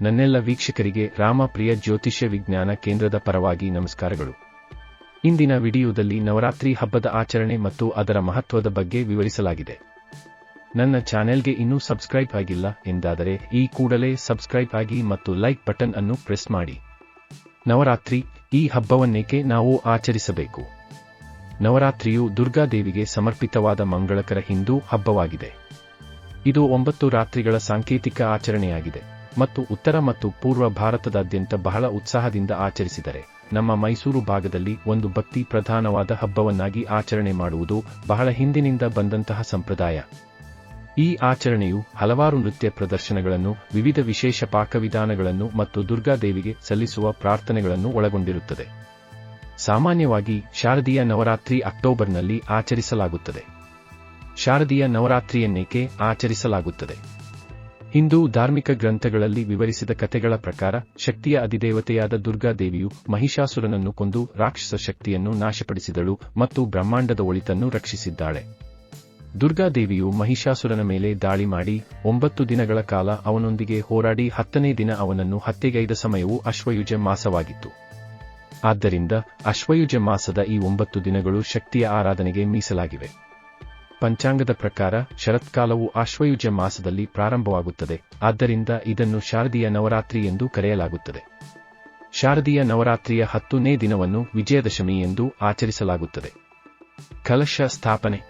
ನನ್ನೆಲ್ಲ ವೀಕ್ಷಕರಿಗೆ ರಾಮಪ್ರಿಯ ಜ್ಯೋತಿಷ್ಯ ವಿಜ್ಞಾನ ಕೇಂದ್ರದ ಪರವಾಗಿ ನಮಸ್ಕಾರಗಳು. ಇಂದಿನ ವಿಡಿಯೋದಲ್ಲಿ ನವರಾತ್ರಿ ಹಬ್ಬದ ಆಚರಣೆ ಮತ್ತು ಅದರ ಮಹತ್ವದ ಬಗ್ಗೆ ವಿವರಿಸಲಾಗಿದೆ. ನನ್ನ ಚಾನೆಲ್ಗೆ ಇನ್ನೂ ಸಬ್ಸ್ಕ್ರೈಬ್ ಆಗಿಲ್ಲ ಎಂದಾದರೆ ಈ ಕೂಡಲೇ ಸಬ್ಸ್ಕ್ರೈಬ್ ಆಗಿ ಮತ್ತು ಲೈಕ್ ಬಟನ್ ಅನ್ನು ಪ್ರೆಸ್ ಮಾಡಿ. ನವರಾತ್ರಿ, ಈ ಹಬ್ಬವನ್ನೇಕೆ ನಾವು ಆಚರಿಸಬೇಕು? ನವರಾತ್ರಿಯು ದುರ್ಗಾದೇವಿಗೆ ಸಮರ್ಪಿತವಾದ ಮಂಗಳಕರ ಹಿಂದೂ ಹಬ್ಬವಾಗಿದೆ. ಇದು ಒಂಬತ್ತು ರಾತ್ರಿಗಳ ಸಾಂಕೇತಿಕ ಆಚರಣೆಯಾಗಿದೆ. ಮತ್ತು ಉತ್ತರ ಮತ್ತು ಪೂರ್ವ ಭಾರತದಾದ್ಯಂತ ಬಹಳ ಉತ್ಸಾಹದಿಂದ ಆಚರಿಸಿದರೆ. ನಮ್ಮ ಮೈಸೂರು ಭಾಗದಲ್ಲಿ ಒಂದು ಭಕ್ತಿ ಪ್ರಧಾನವಾದ ಹಬ್ಬವನ್ನಾಗಿ ಆಚರಣೆ ಮಾಡುವುದು ಬಹಳ ಹಿಂದಿನಿಂದ ಬಂದಂತಹ ಸಂಪ್ರದಾಯ. ಈ ಆಚರಣೆಯು ಹಲವಾರು ನೃತ್ಯ ಪ್ರದರ್ಶನಗಳನ್ನು, ವಿವಿಧ ವಿಶೇಷ ಪಾಕವಿಧಾನಗಳನ್ನು ಮತ್ತು ದುರ್ಗಾದೇವಿಗೆ ಸಲ್ಲಿಸುವ ಪ್ರಾರ್ಥನೆಗಳನ್ನು ಒಳಗೊಂಡಿರುತ್ತದೆ. ಸಾಮಾನ್ಯವಾಗಿ ಶಾರದೀಯ ನವರಾತ್ರಿ ಅಕ್ಟೋಬರ್ನಲ್ಲಿ ಆಚರಿಸಲಾಗುತ್ತದೆ. ಶಾರದೀಯ ನವರಾತ್ರಿಯನ್ನೇಕೆ ಆಚರಿಸಲಾಗುತ್ತದೆ? ಹಿಂದೂ ಧಾರ್ಮಿಕ ಗ್ರಂಥಗಳಲ್ಲಿ ವಿವರಿಸಿದ ಕಥೆಗಳ ಪ್ರಕಾರ, ಶಕ್ತಿಯ ಅಧಿದೇವತೆಯಾದ ದುರ್ಗಾದೇವಿಯು ಮಹಿಷಾಸುರನನ್ನು ಕೊಂದು ರಾಕ್ಷಸ ಶಕ್ತಿಯನ್ನು ನಾಶಪಡಿಸಿದಳು ಮತ್ತು ಬ್ರಹ್ಮಾಂಡದ ಒಳಿತನ್ನು ರಕ್ಷಿಸಿದ್ದಾಳೆ. ದುರ್ಗಾದೇವಿಯು ಮಹಿಷಾಸುರನ ಮೇಲೆ ದಾಳಿ ಮಾಡಿ, ಒಂಬತ್ತು ದಿನಗಳ ಕಾಲ ಅವನೊಂದಿಗೆ ಹೋರಾಡಿ ಹತ್ತನೇ ದಿನ ಅವನನ್ನು ಹತ್ಯೆಗೈದ ಸಮಯವು ಅಶ್ವಯುಜ ಮಾಸವಾಗಿತ್ತು. ಆದ್ದರಿಂದ ಅಶ್ವಯುಜ ಮಾಸದ ಈ ಒಂಬತ್ತು ದಿನಗಳು ಶಕ್ತಿಯ ಆರಾಧನೆಗೆ ಮೀಸಲಾಗಿವೆ. ಪಂಚಾಂಗದ ಪ್ರಕಾರ ಶರತ್ಕಾಲವು ಆಶ್ವಯುಜ ಮಾಸದಲ್ಲಿ ಪ್ರಾರಂಭವಾಗುತ್ತದೆ. ಆದ್ದರಿಂದ ಇದನ್ನು ಶಾರದೀಯ ನವರಾತ್ರಿ ಎಂದು ಕರೆಯಲಾಗುತ್ತದೆ. ಶಾರದೀಯ ನವರಾತ್ರಿಯ ಹತ್ತನೇ ದಿನವನ್ನು ವಿಜಯದಶಮಿ ಎಂದು ಆಚರಿಸಲಾಗುತ್ತದೆ. ಕಲಶ ಸ್ಥಾಪನೆ.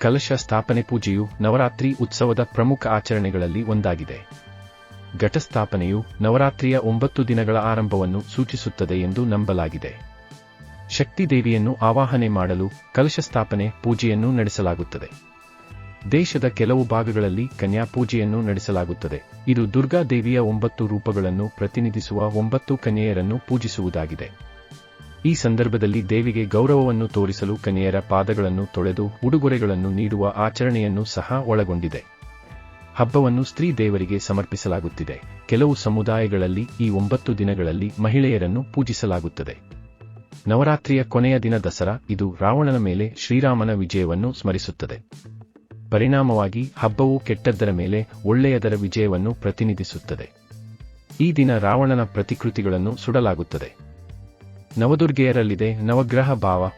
ಕಲಶ ಸ್ಥಾಪನೆ ಪೂಜೆಯು ನವರಾತ್ರಿ ಉತ್ಸವದ ಪ್ರಮುಖ ಆಚರಣೆಗಳಲ್ಲಿ ಒಂದಾಗಿದೆ. ಘಟಸ್ಥಾಪನೆಯು ನವರಾತ್ರಿಯ ಒಂಬತ್ತು ದಿನಗಳ ಆರಂಭವನ್ನು ಸೂಚಿಸುತ್ತದೆ ಎಂದು ನಂಬಲಾಗಿದೆ. ಶಕ್ತಿದೇವಿಯನ್ನು ಆವಾಹನೆ ಮಾಡಲು ಕಲಶ ಸ್ಥಾಪನೆ ಪೂಜೆಯನ್ನು ನಡೆಸಲಾಗುತ್ತದೆ. ದೇಶದ ಕೆಲವು ಭಾಗಗಳಲ್ಲಿ ಕನ್ಯಾ ಪೂಜೆಯನ್ನು ನಡೆಸಲಾಗುತ್ತದೆ. ಇದು ದುರ್ಗಾದೇವಿಯ ಒಂಬತ್ತು ರೂಪಗಳನ್ನು ಪ್ರತಿನಿಧಿಸುವ ಒಂಬತ್ತು ಕನ್ಯೆಯರನ್ನು ಪೂಜಿಸುವುದಾಗಿದೆ. ಈ ಸಂದರ್ಭದಲ್ಲಿ ದೇವಿಗೆ ಗೌರವವನ್ನು ತೋರಿಸಲು ಕನ್ಯೆಯರ ಪಾದಗಳನ್ನು ತೊಳೆದು ಉಡುಗೊರೆಗಳನ್ನು ನೀಡುವ ಆಚರಣೆಯನ್ನು ಸಹ ಒಳಗೊಂಡಿದೆ. ಹಬ್ಬವನ್ನು ಸ್ತ್ರೀ ದೇವರಿಗೆ ಸಮರ್ಪಿಸಲಾಗುತ್ತಿದೆ. ಕೆಲವು ಸಮುದಾಯಗಳಲ್ಲಿ ಈ ಒಂಬತ್ತು ದಿನಗಳಲ್ಲಿ ಮಹಿಳೆಯರನ್ನು ಪೂಜಿಸಲಾಗುತ್ತದೆ. ನವರಾತ್ರಿಯ ಕೊನೆಯ ದಿನ ದಸರಾ. ಇದು ರಾವಣನ ಮೇಲೆ ಶ್ರೀರಾಮನ ವಿಜಯವನ್ನು ಸ್ಮರಿಸುತ್ತದೆ. ಪರಿಣಾಮವಾಗಿ ಹಬ್ಬವು ಕೆಟ್ಟದ್ದರ ಮೇಲೆ ಒಳ್ಳೆಯದರ ವಿಜಯವನ್ನು ಪ್ರತಿನಿಧಿಸುತ್ತದೆ. ಈ ದಿನ ರಾವಣನ ಪ್ರತಿಕೃತಿಗಳನ್ನು ಸುಡಲಾಗುತ್ತದೆ. ನವದುರ್ಗೆಯರಲ್ಲಿದೆ ನವಗ್ರಹ ಭಾವ.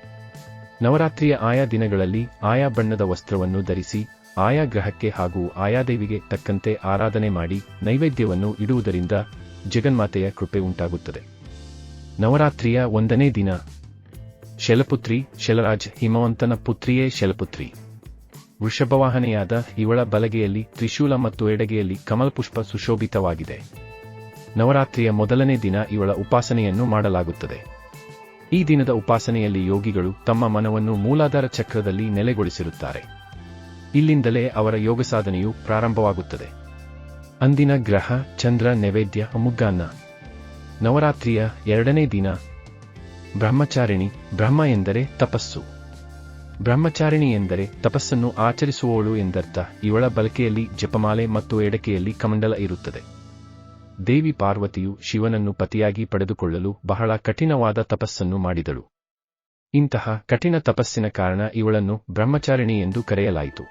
ನವರಾತ್ರಿಯ ಆಯಾ ದಿನಗಳಲ್ಲಿ ಆಯಾ ಬಣ್ಣದ ವಸ್ತ್ರವನ್ನು ಧರಿಸಿ, ಆಯಾ ಗ್ರಹಕ್ಕೆ ಹಾಗೂ ಆಯಾ ದೇವಿಗೆ ತಕ್ಕಂತೆ ಆರಾಧನೆ ಮಾಡಿ, ನೈವೇದ್ಯವನ್ನು ಇಡುವುದರಿಂದ ಜಗನ್ಮಾತೆಯ ಕೃಪೆ ಉಂಟಾಗುತ್ತದೆ. ನವರಾತ್ರಿಯ ಒಂದನೇ ದಿನ. ಶೆಲಪುತ್ರಿ, ಶೆಲರಾಜ್, ಹಿಮವಂತನ ಪುತ್ರಿಯೇ ಶೆಲಪುತ್ರಿ. ವೃಷಭವಾಹನೆಯಾದ ಇವಳ ಬಲಗೆಯಲ್ಲಿ, ತ್ರಿಶೂಲ ಮತ್ತು ಎಡಗೆಯಲ್ಲಿ ಕಮಲಪುಷ್ಪ ಸುಶೋಭಿತವಾಗಿದೆ. ನವರಾತ್ರಿಯ ಮೊದಲನೇ ದಿನ ಇವಳ ಉಪಾಸನೆಯನ್ನು ಮಾಡಲಾಗುತ್ತದೆ. ಈ ದಿನದ ಉಪಾಸನೆಯಲ್ಲಿ ಯೋಗಿಗಳು ತಮ್ಮ ಮನವನ್ನು ಮೂಲಾಧಾರ ಚಕ್ರದಲ್ಲಿ ನೆಲೆಗೊಳಿಸಿರುತ್ತಾರೆ. ಇಲ್ಲಿಂದಲೇ ಅವರ ಯೋಗ ಸಾಧನೆಯು ಪ್ರಾರಂಭವಾಗುತ್ತದೆ. ಅಂದಿನ ಗ್ರಹ, ಚಂದ್ರ, ನೈವೇದ್ಯ, ಮುಗ್ಗಾನ್ನ. ನವರಾತ್ರಿಯ ಎರಡನೇ ದಿನ. ಬ್ರಹ್ಮಚಾರಿಣಿ, ಬ್ರಹ್ಮ ಎಂದರೆ ತಪಸ್ಸು. ಬ್ರಹ್ಮಚಾರಿಣಿ ಎಂದರೆ ತಪಸ್ಸನ್ನು ಆಚರಿಸುವವಳು ಎಂದರ್ಥ, ಇವಳ ಬಲಕೆಯಲ್ಲಿ ಜಪಮಾಲೆ ಮತ್ತು ಎಡಕೆಯಲ್ಲಿ ಕಮಂಡಲ ಇರುತ್ತದೆ. ದೇವಿ ಪಾರ್ವತಿಯು ಶಿವನನ್ನು ಪತಿಯಾಗಿ ಪಡೆದುಕೊಳ್ಳಲು ಬಹಳ ಕಠಿಣವಾದ ತಪಸ್ಸನ್ನು ಮಾಡಿದಳು. ಇಂತಹ ಕಠಿಣ ತಪಸ್ಸಿನ ಕಾರಣ ಇವಳನ್ನು ಬ್ರಹ್ಮಚಾರಿಣಿ ಎಂದು ಕರೆಯಲಾಯಿತು.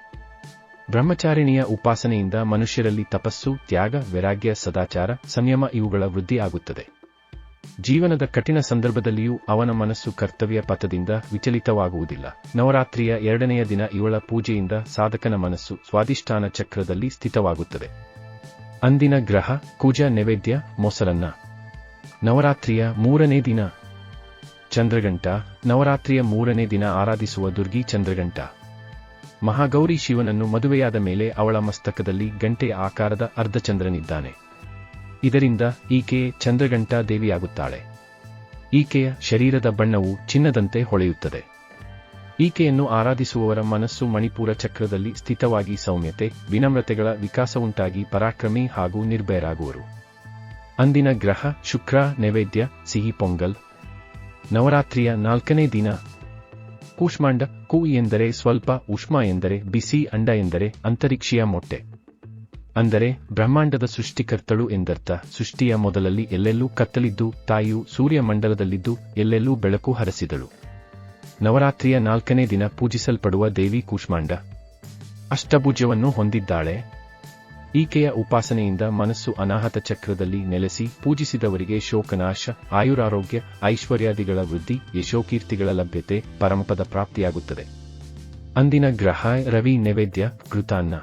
ಬ್ರಹ್ಮಚಾರಿಣಿಯ ಉಪಾಸನೆಯಿಂದ ಮನುಷ್ಯರಲ್ಲಿ ತಪಸ್ಸು, ತ್ಯಾಗ, ವೈರಾಗ್ಯ, ಸದಾಚಾರ, ಸಂಯಮ ಇವುಗಳ ವೃದ್ಧಿ ಆಗುತ್ತದೆ ಜೀವನದ ಕಠಿಣ ಸಂದರ್ಭದಲ್ಲಿಯೂ ಅವನ ಮನಸ್ಸು ಕರ್ತವ್ಯ ಪಥದಿಂದ ವಿಚಲಿತವಾಗುವುದಿಲ್ಲ. ನವರಾತ್ರಿಯ ಎರಡನೆಯ ದಿನ ಇವಳ ಪೂಜೆಯಿಂದ ಸಾಧಕನ ಮನಸ್ಸು ಸ್ವಾಧಿಷ್ಠಾನ ಚಕ್ರದಲ್ಲಿ ಸ್ಥಿತವಾಗುತ್ತದೆ. ಅಂದಿನ ಗ್ರಹ, ಕುಜ, ನೈವೇದ್ಯ, ಮೊಸರನ್ನ. ನವರಾತ್ರಿಯ ಮೂರನೇ ದಿನ. ಚಂದ್ರಗಂಟ ನವರಾತ್ರಿಯ ಮೂರನೇ ದಿನ ಆರಾಧಿಸುವ ದುರ್ಗಿ ಚಂದ್ರಗಂಟ ಮಹಾಗೌರಿ ಶಿವನನ್ನು ಮದುವೆಯಾದ ಮೇಲೆ ಅವಳ ಮಸ್ತಕದಲ್ಲಿ ಗಂಟೆಯ ಆಕಾರದ ಅರ್ಧಚಂದ್ರನಿದ್ದಾನೆ. ಇದರಿಂದ ಈಕೆಯೇ ಚಂದ್ರಗಂಟಾ ದೇವಿಯಾಗುತ್ತಾಳೆ. ಈಕೆಯ ಶರೀರದ ಬಣ್ಣವು ಚಿನ್ನದಂತೆ ಹೊಳೆಯುತ್ತದೆ. ಈಕೆಯನ್ನು ಆರಾಧಿಸುವವರ ಮನಸ್ಸು ಮಣಿಪುರ ಚಕ್ರದಲ್ಲಿ ಸ್ಥಿತವಾಗಿ ಸೌಮ್ಯತೆ, ವಿನಮ್ರತೆಗಳ ವಿಕಾಸವುಂಟಾಗಿ ಪರಾಕ್ರಮಿ ಹಾಗೂ ನಿರ್ಭಯರಾಗುವರು. ಅಂದಿನ ಗ್ರಹ, ಶುಕ್ರ, ನೈವೇದ್ಯ, ಸಿಹಿ ಪೊಂಗಲ್. ನವರಾತ್ರಿಯ ನಾಲ್ಕನೇ ದಿನ. ಕೂಷ್ಮಾಂಡ ಕೂ ಎಂದರೆ ಸ್ವಲ್ಪ, ಉಷ್ಮ ಎಂದರೆ ಬಿಸಿ, ಅಂಡ ಎಂದರೆ ಅಂತರಿಕ್ಷೀಯ ಮೊಟ್ಟೆ. ಅಂದರೆ ಬ್ರಹ್ಮಾಂಡದ ಸೃಷ್ಟಿಕರ್ತಳು ಎಂದರ್ಥ. ಸೃಷ್ಟಿಯ ಮೊದಲಲ್ಲಿ ಎಲ್ಲೆಲ್ಲೂ ಕತ್ತಲಿದ್ದು, ತಾಯಿಯು ಸೂರ್ಯಮಂಡಲದಲ್ಲಿದ್ದು, ಎಲ್ಲೆಲ್ಲೂ ಬೆಳಕು ಹರಸಿದಳು. ನವರಾತ್ರಿಯ ನಾಲ್ಕನೇ ದಿನ ಪೂಜಿಸಲ್ಪಡುವ ದೇವಿ ಕೂಷ್ಮಾಂಡ. ಅಷ್ಟಭುಜವನ್ನು ಹೊಂದಿದ್ದಾಳೆ. ಈಕೆಯ ಉಪಾಸನೆಯಿಂದ ಮನಸ್ಸು ಅನಾಹತ ಚಕ್ರದಲ್ಲಿ ನೆಲೆಸಿ ಪೂಜಿಸಿದವರಿಗೆ ಶೋಕನಾಶ, ಆಯುರಾರೋಗ್ಯ, ಐಶ್ವರ್ಯಾದಿಗಳ ವೃದ್ಧಿ, ಯಶೋಕೀರ್ತಿಗಳ ಲಭ್ಯತೆ, ಪರಮಪದ ಪ್ರಾಪ್ತಿಯಾಗುತ್ತದೆ. ಅಂದಿನ ಗ್ರಹ ರವಿ ನೈವೇದ್ಯ, ಕೃತಾನ್ನ.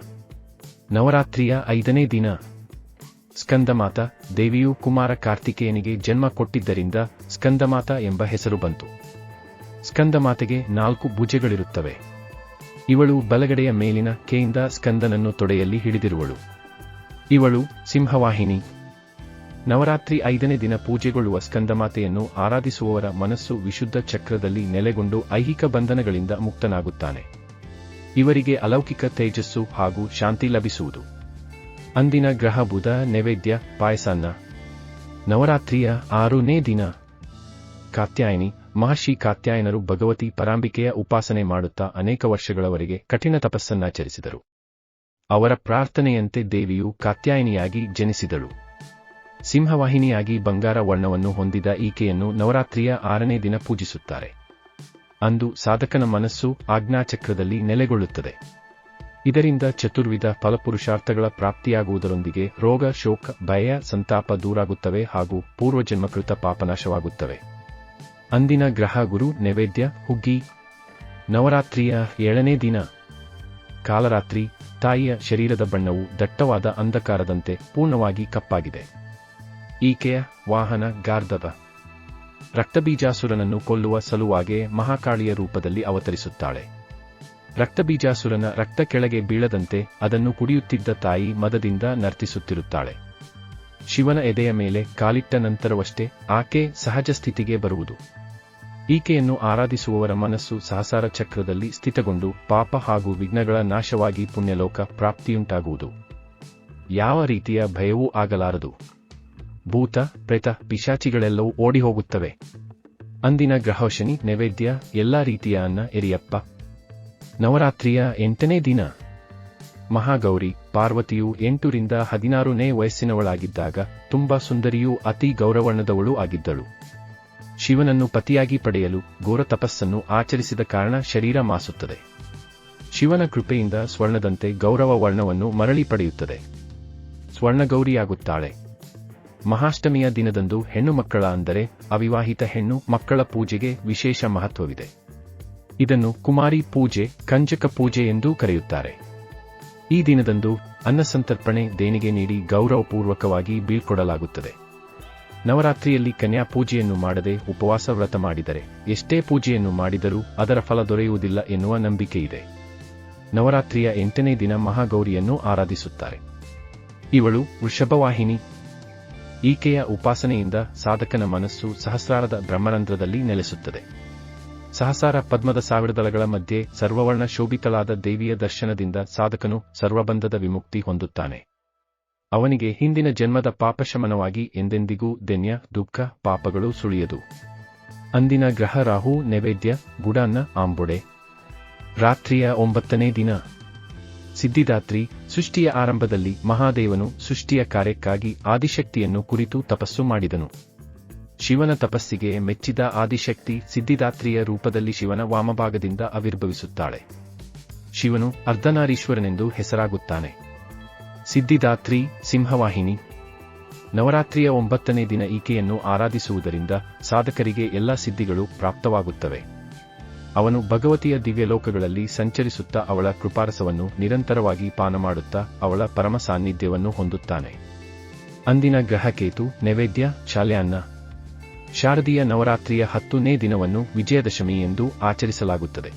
ನವರಾತ್ರಿಯ ಐದನೇ ದಿನ. ಸ್ಕಂದಮಾತ ದೇವಿಯು ಕುಮಾರ ಕಾರ್ತಿಕೇಯನಿಗೆ ಜನ್ಮ ಕೊಟ್ಟಿದ್ದರಿಂದ ಸ್ಕಂದಮಾತ ಎಂಬ ಹೆಸರು ಬಂತು. ಸ್ಕಂದಮಾತೆಗೆ ನಾಲ್ಕು ಭುಜಗಳಿರುತ್ತವೆ. ಇವಳು ಬಲಗಡೆಯ ಮೇಲಿನ ಕೆಯಿಂದ ಸ್ಕಂದನನ್ನು ತೊಡೆಯಲ್ಲಿ ಹಿಡಿದಿರುವಳು. ಇವಳು ಸಿಂಹವಾಹಿನಿ. ನವರಾತ್ರಿ ಐದನೇ ದಿನ ಪೂಜೆಗೊಳ್ಳುವ ಸ್ಕಂದಮಾತೆಯನ್ನು ಆರಾಧಿಸುವವರ ಮನಸ್ಸು ವಿಶುದ್ಧ ಚಕ್ರದಲ್ಲಿ ನೆಲೆಗೊಂಡು ಐಹಿಕ ಬಂಧನಗಳಿಂದ ಮುಕ್ತನಾಗುತ್ತಾನೆ. ಇವರಿಗೆ ಅಲೌಕಿಕ ತೇಜಸ್ಸು ಹಾಗೂ ಶಾಂತಿ ಲಭಿಸುವುದು. ಅಂದಿನ ಗ್ರಹ ಬುಧ, ನೈವೇದ್ಯ, ಪಾಯಸನ್ನ. ನವರಾತ್ರಿಯ ಆರನೇ ದಿನ. ಕಾತ್ಯಾಯಿನಿ, ಮಹರ್ಷಿ ಕಾತ್ಯಾಯನರು ಭಗವತಿ ಪರಾಂಬಿಕೆಯ ಉಪಾಸನೆ ಮಾಡುತ್ತಾ ಅನೇಕ ವರ್ಷಗಳವರೆಗೆ ಕಠಿಣ ತಪಸ್ಸನ್ನಾಚರಿಸಿದರು ಅವರ ಪ್ರಾರ್ಥನೆಯಂತೆ ದೇವಿಯು ಕಾತ್ಯಾಯಿನಿಯಾಗಿ ಜನಿಸಿದಳು. ಸಿಂಹವಾಹಿನಿಯಾಗಿ ಬಂಗಾರ ವರ್ಣವನ್ನು ಹೊಂದಿದ ಈಕೆಯನ್ನು ನವರಾತ್ರಿಯ ಆರನೇ ದಿನ ಪೂಜಿಸುತ್ತಾರೆ. ಅಂದು ಸಾಧಕನ ಮನಸ್ಸು ಆಜ್ಞಾಚಕ್ರದಲ್ಲಿ ನೆಲೆಗೊಳ್ಳುತ್ತದೆ. ಇದರಿಂದ ಚತುರ್ವಿಧ ಫಲಪುರುಷಾರ್ಥಗಳ ಪ್ರಾಪ್ತಿಯಾಗುವುದರೊಂದಿಗೆ ರೋಗ, ಶೋಕ, ಭಯ, ಸಂತಾಪ ದೂರಾಗುತ್ತವೆ ಹಾಗೂ ಪೂರ್ವಜನ್ಮಕೃತ ಪಾಪನಾಶವಾಗುತ್ತವೆ. ಅಂದಿನ ಗ್ರಹ ಗುರು ನೈವೇದ್ಯ, ಹುಗ್ಗಿ. ನವರಾತ್ರಿಯ ಏಳನೇ ದಿನ. ಕಾಲರಾತ್ರಿ, ತಾಯಿಯ ಶರೀರದ ಬಣ್ಣವು ದಟ್ಟವಾದ ಅಂಧಕಾರದಂತೆ ಪೂರ್ಣವಾಗಿ ಕಪ್ಪಾಗಿದೆ. ಈಕೆಯ ವಾಹನ ಗಾರ್ಧವ ರಕ್ತಬೀಜಾಸುರನನ್ನು ಕೊಲ್ಲುವ ಸಲುವಾಗೆ ಮಹಾಕಾಳಿಯ ರೂಪದಲ್ಲಿ ಅವತರಿಸುತ್ತಾಳೆ. ರಕ್ತಬೀಜಾಸುರನ ರಕ್ತ ಕೆಳಗೆ ಬೀಳದಂತೆ ಅದನ್ನು ಕುಡಿಯುತ್ತಿದ್ದ ತಾಯಿ ಮದದಿಂದ ನರ್ತಿಸುತ್ತಿರುತ್ತಾಳೆ. ಶಿವನ ಎದೆಯ ಮೇಲೆ ಕಾಲಿಟ್ಟ ನಂತರವಷ್ಟೇ ಆಕೆ ಸಹಜ ಸ್ಥಿತಿಗೆ ಬರುವುದು. ಈಕೆಯನ್ನು ಆರಾಧಿಸುವವರ ಮನಸ್ಸು ಸಹಸಾರ ಚಕ್ರದಲ್ಲಿ ಸ್ಥಿತಗೊಂಡು ಪಾಪ ಹಾಗೂ ವಿಘ್ನಗಳ ನಾಶವಾಗಿ ಪುಣ್ಯಲೋಕ ಪ್ರಾಪ್ತಿಯುಂಟಾಗುವುದು. ಯಾವ ರೀತಿಯ ಭಯವೂ ಆಗಲಾರದು. ಭೂತ, ಪ್ರೇತ, ಪಿಶಾಚಿಗಳೆಲ್ಲವೂ ಓಡಿಹೋಗುತ್ತವೆ. ಅಂದಿನ ಗ್ರಹಶನಿ ನೈವೇದ್ಯ, ಎಲ್ಲಾ ರೀತಿಯ ಅನ್ನ, ಎರಿಯಪ್ಪ. ನವರಾತ್ರಿಯ ಎಂಟನೇ ದಿನ. ಮಹಾಗೌರಿ, ಪಾರ್ವತಿಯು ಎಂಟರಿಂದ ಹದಿನಾರನೇ ವಯಸ್ಸಿನವಳಾಗಿದ್ದಾಗ ತುಂಬಾ ಸುಂದರಿಯೂ ಅತಿ ಗೌರವರ್ಣದವಳೂ ಆಗಿದ್ದಳು. ಶಿವನನ್ನು ಪತಿಯಾಗಿ ಪಡೆಯಲು ಘೋರ ತಪಸ್ಸನ್ನು ಆಚರಿಸಿದ ಕಾರಣ ಶರೀರ ಮಾಸುತ್ತದೆ. ಶಿವನ ಕೃಪೆಯಿಂದ ಸ್ವರ್ಣದಂತೆ ಗೌರವ ವರ್ಣವನ್ನು ಮರಳಿ ಪಡೆಯುತ್ತದೆ. ಸ್ವರ್ಣಗೌರಿಯಾಗುತ್ತಾಳೆ. ಮಹಾಷ್ಟಮಿಯ ದಿನದಂದು ಹೆಣ್ಣು ಮಕ್ಕಳ ಅಂದರೆ ಅವಿವಾಹಿತ ಹೆಣ್ಣು ಮಕ್ಕಳ ಪೂಜೆಗೆ ವಿಶೇಷ ಮಹತ್ವವಿದೆ. ಇದನ್ನು ಕುಮಾರಿ ಪೂಜೆ, ಕಂಜಕ ಪೂಜೆ ಎಂದೂ ಕರೆಯುತ್ತಾರೆ. ಈ ದಿನದಂದು ಅನ್ನಸಂತರ್ಪಣೆ ದೇಣಿಗೆ ನೀಡಿ ಗೌರವಪೂರ್ವಕವಾಗಿ ಬೀಳ್ಕೊಡಲಾಗುತ್ತದೆ. ನವರಾತ್ರಿಯಲ್ಲಿ ಕನ್ಯಾ ಪೂಜೆಯನ್ನು ಮಾಡದೆ ಉಪವಾಸ ವ್ರತ ಮಾಡಿದರೆ ಎಷ್ಟೇ ಪೂಜೆಯನ್ನು ಮಾಡಿದರೂ ಅದರ ಫಲ ದೊರೆಯುವುದಿಲ್ಲ ಎನ್ನುವ ನಂಬಿಕೆಯಿದೆ. ನವರಾತ್ರಿಯ ಎಂಟನೇ ದಿನ ಮಹಾಗೌರಿಯನ್ನು ಆರಾಧಿಸುತ್ತಾರೆ. ಇವಳು ವೃಷಭವಾಹಿನಿ ಈಕೆಯ ಉಪಾಸನೆಯಿಂದ ಸಾಧಕನ ಮನಸ್ಸು ಸಹಸ್ರಾರದ ಬ್ರಹ್ಮರಂಧ್ರದಲ್ಲಿ ನೆಲೆಸುತ್ತದೆ. ಸಹಸಾರ ಪದ್ಮದ ಸಾವಿರ ದಳಗಳ ಮಧ್ಯೆ ಸರ್ವವರ್ಣ ಶೋಭಿತಳಾದ ದೇವಿಯ ದರ್ಶನದಿಂದ ಸಾಧಕನು ಸರ್ವಬಂಧದ ವಿಮುಕ್ತಿ ಹೊಂದುತ್ತಾನೆ. ಅವನಿಗೆ ಹಿಂದಿನ ಜನ್ಮದ ಪಾಪಶಮನವಾಗಿ ಎಂದೆಂದಿಗೂ ದೆನ್ಯ ದುಃಖ, ಪಾಪಗಳು ಸುಳಿಯದು. ಅಂದಿನ ಗ್ರಹ ರಾಹು, ನೈವೇದ್ಯ, ಗುಡಾನ್ನ, ಆಂಬೊಡೆ. ರಾತ್ರಿಯ ಒಂಬತ್ತನೇ ದಿನ. ಸಿದ್ಧಿದಾತ್ರಿ ಸೃಷ್ಟಿಯ ಆರಂಭದಲ್ಲಿ ಮಹಾದೇವನು ಸೃಷ್ಟಿಯ ಕಾರ್ಯಕ್ಕಾಗಿ ಆದಿಶಕ್ತಿಯನ್ನು ಕುರಿತು ತಪಸ್ಸು ಮಾಡಿದನು. ಶಿವನ ತಪಸ್ಸಿಗೆ ಮೆಚ್ಚಿದ ಆದಿಶಕ್ತಿ ಸಿದ್ಧಿದಾತ್ರಿಯ ರೂಪದಲ್ಲಿ ಶಿವನ ವಾಮಭಾಗದಿಂದ ಆವಿರ್ಭವಿಸುತ್ತಾಳೆ. ಶಿವನು ಅರ್ಧನಾರೀಶ್ವರನೆಂದು ಹೆಸರಾಗುತ್ತಾನೆ. ಸಿದ್ಧಿದಾತ್ರಿ ಸಿಂಹವಾಹಿನಿ. ನವರಾತ್ರಿಯ ಒಂಬತ್ತನೇ ದಿನ ಈಕೆಯನ್ನು ಆರಾಧಿಸುವುದರಿಂದ ಸಾಧಕರಿಗೆ ಎಲ್ಲ ಸಿದ್ಧಿಗಳು ಪ್ರಾಪ್ತವಾಗುತ್ತವೆ. ಅವನು ಭಗವತಿಯ ದಿವ್ಯಲೋಕಗಳಲ್ಲಿ ಸಂಚರಿಸುತ್ತಾ ಅವಳ ಕೃಪಾರಸವನ್ನು ನಿರಂತರವಾಗಿ ಪಾನ ಮಾಡುತ್ತಾ ಅವಳ ಪರಮ ಸಾನ್ನಿಧ್ಯವನ್ನು ಹೊಂದುತ್ತಾನೆ. ಅಂದಿನ ಗ್ರಹಕೇತು, ನೈವೇದ್ಯ, ಶಾಲ್ಯಾನ್ನ, ಶಾರದೀಯ ನವರಾತ್ರಿಯ ಹತ್ತನೇ ದಿನವನ್ನು ವಿಜಯದಶಮಿ ಎಂದು ಆಚರಿಸಲಾಗುತ್ತದೆ.